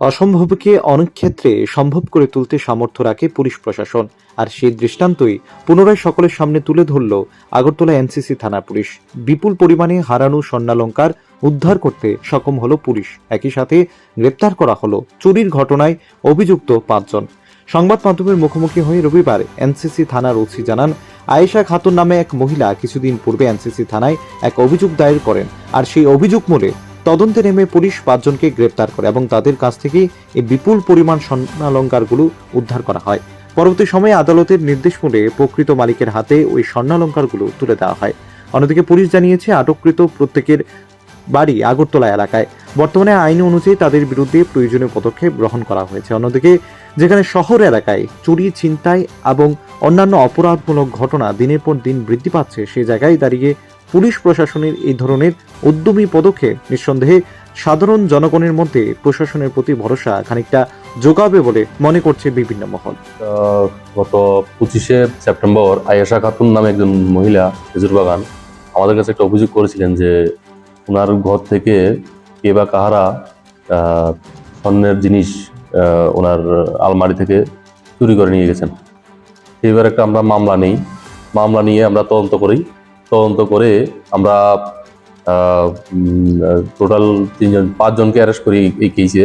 অসম্ভবকে অনেক ক্ষেত্রে সম্ভব করে তুলতে সামর্থ্য রাখে পুলিশ প্রশাসন, আর সেই দৃষ্টান্তই পুনরায় সকলের সামনে তুলে ধরল আগরতলা এনসিসি থানা পুলিশ। বিপুল পরিমাণে হারানো স্বর্ণালঙ্কার উদ্ধার করতে সক্ষম হলো পুলিশ। একই সাথে গ্রেপ্তার করা হলো চুরির ঘটনায় অভিযুক্ত পাঁচজন। সংবাদ মাধ্যমের মুখোমুখি হয়ে রবিবার এনসিসি থানার ওসি জানান আয়েশা খাতুন নামে এক মহিলা কিছুদিন পূর্বে এনসিসি থানায় এক অভিযোগ দায়ের করেন। আর সেই অভিযোগ মূলে তদন্তে নেমে পুলিশ পাঁচজনকে গ্রেপ্তার করে এবং তাদের কাছ থেকে এই বিপুল পরিমাণ স্বর্ণালঙ্কারগুলো উদ্ধার করা হয়। পরবর্তী সময়ে আদালতের নির্দেশ মূলে প্রকৃত মালিকের হাতে ওই স্বর্ণালঙ্কারগুলো তুলে দেওয়া হয়। অন্যদিকে পুলিশ জানিয়েছে, আটককৃত প্রত্যেকের বাড়ি আগরতলা এলাকায়। বর্তমানে আইন অনুযায়ী তাদের বিরুদ্ধে প্রয়োজনীয় পদক্ষেপ গ্রহণ করা হয়েছে। অন্যদিকে, যেখানে শহর এলাকায় চুরি, ছিনতাই এবং অন্যান্য অপরাধমূলক ঘটনা দিনের পর দিন বৃদ্ধি পাচ্ছে, সে জায়গায় দাঁড়িয়ে পুলিশ প্রশাসনের এই ধরনের উদ্যমী পদক্ষেপ নিঃসন্দেহে সাধারণ জনগণের মধ্যে প্রশাসনের প্রতি ভরসা খানিকটা যোগাবে বলে মনে করছে বিভিন্ন মহল। গত পঁচিশে সেপ্টেম্বর আয়েশা খাতুন নামে একজন মহিলা খেজুর বাগান আমাদের কাছে একটা অভিযোগ করেছিলেন যে ওনার ঘর থেকে কে বা কাহারা স্বর্ণের জিনিস ওনার আলমারি থেকে চুরি করে নিয়ে গেছেন। এবার একটা আমরা মামলা নিই। মামলা নিয়ে আমরা তদন্ত করি। তদন্ত করে আমরা টোটাল তিনজন, পাঁচজনকে অ্যারেস্ট করি এই কেসে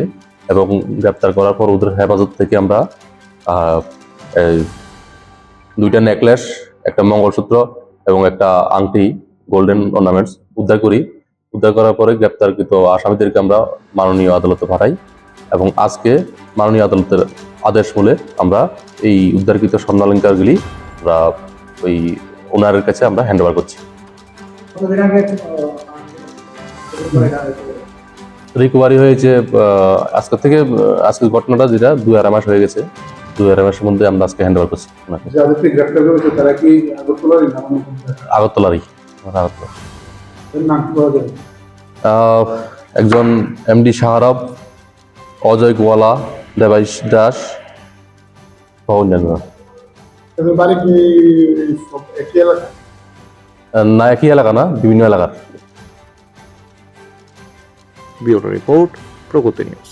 এবং গ্রেপ্তার করার পর ওদের হেফাজত থেকে আমরা দুইটা নেকলেস একটা মঙ্গলসূত্র এবং একটা আংটি গোল্ডেন অর্নামেন্টস উদ্ধার করি। উদ্ধার করার পরে গ্রেপ্তারকৃত আসামিদেরকে আমরা মাননীয় আদালতে পাঠাই এবং আজকে মাননীয় আদালতের আদেশ মূলে আমরা এই উদ্ধারকৃত স্বর্ণালঙ্কারগুলি আমরা ওই ওনারের কাছে আমরা হ্যান্ড ওভার করছি। রিকভারি হয়েছে আজকে থেকে আজকের ঘটনাটা যেটা দু আড়াই মাস হয়ে গেছে। দু আড়াই মাসের মধ্যে আমরা আজকে হ্যান্ড ওভার করছি আগরতলারই আগরতলা একজন এমডি শাহরব অজয় গোয়ালা দেবাইশ দাস তাদের বাড়ি কি একই এলাকা? না একই এলাকা না বিভিন্ন এলাকার। Bureau report Pragati news.